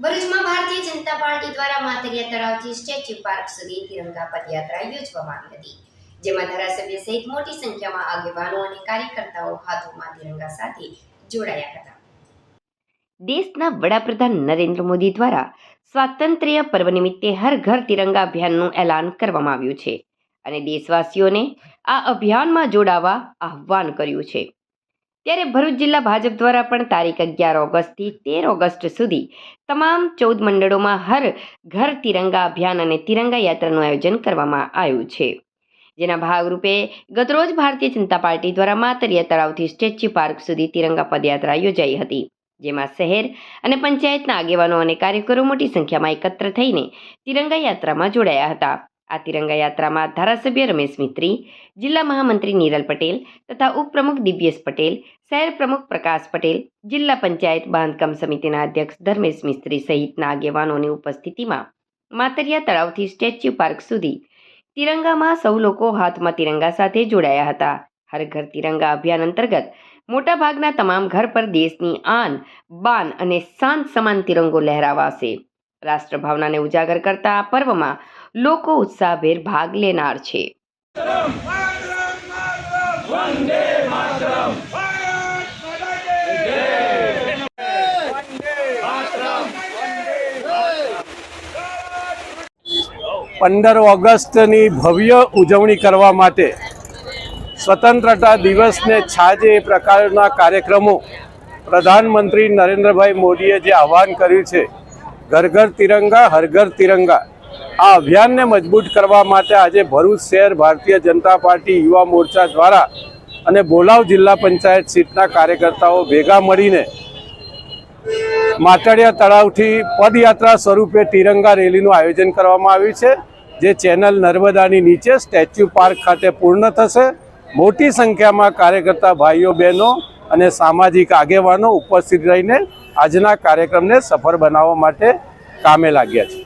ભરૂચમાં ભારતીય જનતા પાર્ટી દ્વારા Matariya તળાવથી statue park સુધી તિરંગા પદયાત્રા યોજવામાં આવી હતી. જેમાં ધારાસભ્ય સહિત મોટી સંખ્યામાં આગેવાનો અને કાર્યકર્તાઓ હાથોમાં તિરંગા સાથે જોડાયા હતા. દેશના વડાપ્રધાન નરેન્દ્ર મોદી દ્વારા સ્વાતંત્ર્ય પર્વ નિમિત્તે હર ઘર તિરંગા અભિયાનનું એલાન કરવામાં આવ્યું છે અને દેશવાસીઓને આ અભિયાનમાં જોડાવા આહ્વાન કર્યું છે. ત્યારે ભરૂચ જિલ્લા ભાજપ દ્વારા પણ તારીખ અગિયાર ઓગસ્ટથી તેર ઓગસ્ટ સુધી તમામ ચૌદ મંડળોમાં હર ઘર તિરંગા અભિયાન અને તિરંગા યાત્રાનું આયોજન કરવામાં આવ્યું છે. જેના ભાગરૂપે ગતરોજ ભારતીય જનતા પાર્ટી દ્વારા માતરિયા તળાવથી સ્ટેચ્યુ પાર્ક સુધી તિરંગા પદયાત્રા યોજાઈ હતી, જેમાં શહેર અને પંચાયતના આગેવાનો અને કાર્યકરો મોટી સંખ્યામાં એકત્ર થઈને તિરંગા યાત્રામાં જોડાયા હતા. આ તિરંગા યાત્રામાં ધારાસભ્ય રમેશ મિત્રી, જિલ્લા મહામંત્રી નીરલ પટેલ તથા ઉપપ્રમુખ દિવ્યેશ પટેલ, શહેર પ્રમુખ પ્રકાશ પટેલ, જિલ્લા પંચાયત બાંધકામ સમિતિના અધ્યક્ષ ધર્મેશ મિસ્ત્રી સહિતના આગેવાનોની ઉપસ્થિતિમાં માતરિયા તળાવથી સ્ટેચ્યુ પાર્ક સુધી તિરંગામાં સૌ લોકો હાથમાં તિરંગા સાથે જોડાયા હતા. હર ઘર તિરંગા અભિયાન અંતર્ગત મોટાભાગના તમામ ઘર પર દેશની આન, બાન અને શાન સમાન તિરંગો લહેરાવાશે. રાષ્ટ્રભાવનાને ઉજાગર કરતા આ પર્વમાં લોકો ઉત્સાહભેર ભાગ લેનાર છે. પંદર ઓગસ્ટની ભવ્ય ઉજવણી કરવા માટે સ્વતંત્રતા દિવસને છાજે એ પ્રકારના કાર્યક્રમો પ્રધાનમંત્રી નરેન્દ્રભાઈ મોદીએ જે આહવાન કર્યું છે ઘર ઘર તિરંગા હર ઘર તિરંગા. આ અભિયાનને મજબૂત કરવા માટે આજે ભરૂચ શહેર ભારતીય જનતા પાર્ટી યુવા મોરચા દ્વારા અને બોલાવ જિલ્લા પંચાયત સીટના કાર્યકર્તાઓ ભેગા મળીને માટડિયા તળાવથી પદયાત્રા સ્વરૂપે તિરંગા રેલીનું આયોજન કરવામાં આવ્યું છે, જે ચેનલ નર્મદાની નીચે સ્ટેચ્યુ પાર્ક ખાતે પૂર્ણ થશે. મોટી સંખ્યામાં કાર્યકર્તા ભાઈઓ, બહેનો અને સામાજિક આગેવાનો ઉપસ્થિત રહીને આજના કાર્યક્રમને સફળ બનાવવા માટે કામે લાગ્યા છે.